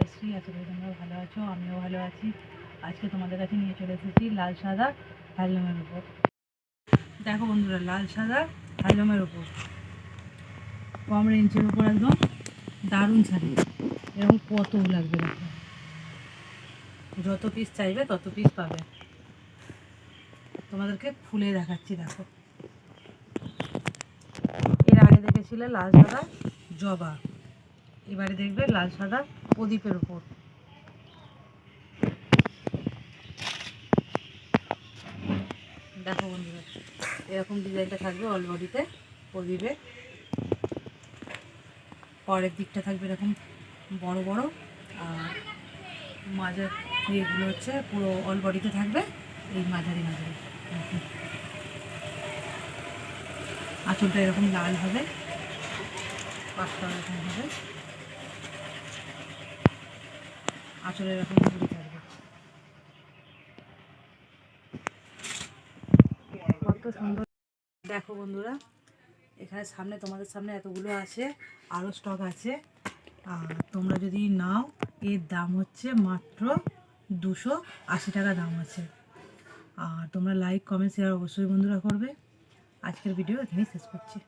জয়শ্রী আশা করি তোমরা ভালো আছো, আমিও ভালো আছি। আজকে তোমাদের কাছে নিয়ে চলে এসেছি লাল সাদা হ্যান্ডলুমের উপর। দেখো বন্ধুরা, লাল সাদা হ্যান্ডলুমের উপর। কম রেঞ্জের উপর একদম দারুণ শাড়ি এরকম কত লাগবে দেখো। যত পিস চাইবে, তত পিস পাবে। তোমাদেরকে খুলে দেখাচ্ছি, দেখো। এর আগে দেখেছিলে লাল সাদা জবা? এবারে দেখবে লাল সাদা প্রদীপের উপর। দেখো বন্ধুরা, এরকম ডিজাইনটা থাকবে অল বডিতে প্রদীপে। পরের দিকটা থাকবে এরকম বড় বড়, আর মাঝের এগুলো হচ্ছে পুরো অল বডিতে থাকবে, এই মাঝারি মাঝারি। আঁচলটা এরকম লাল হবে, পাঁচটা এরকম হবে। আঁচলে এরকম ঘুরে থাকবে। কত সুন্দর। দেখো বন্ধুরা, এখানে সামনে তোমাদের সামনে এতগুলো আছে আরও স্টক আছে। আর তোমরা যদি নাও, এর দাম হচ্ছে মাত্র দুশো আশি টাকা দাম আছে। আর তোমরা লাইক কমেন্ট শেয়ার অবশ্যই বন্ধুরা করবে। আজকের ভিডিও এখানেই শেষ করছি।